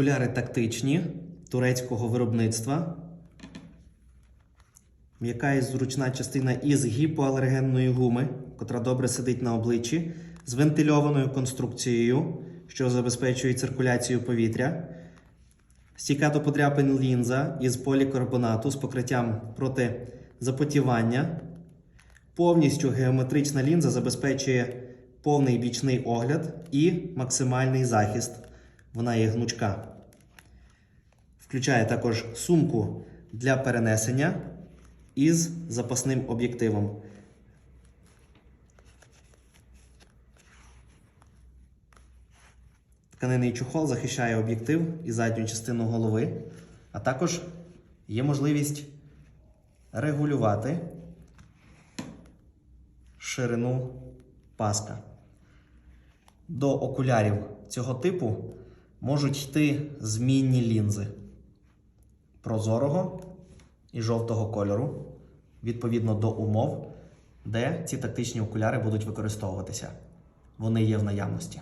Окуляри тактичні турецького виробництва. М'яка і зручна частина із гіпоалергенної гуми, котра добре сидить на обличчі, з вентильованою конструкцією, що забезпечує циркуляцію повітря. Стійка до подряпин лінза із полікарбонату з покриттям проти запотівання. Повністю геометрична лінза забезпечує повний бічний огляд і максимальний захист. Вона є гнучка. Включає також сумку для перенесення із запасним об'єктивом. Тканинний чохол захищає об'єктив і задню частину голови, а також є можливість регулювати ширину паска. До окулярів цього типу можуть йти змінні лінзи прозорого і жовтого кольору відповідно до умов, де ці тактичні окуляри будуть використовуватися. Вони є в наявності.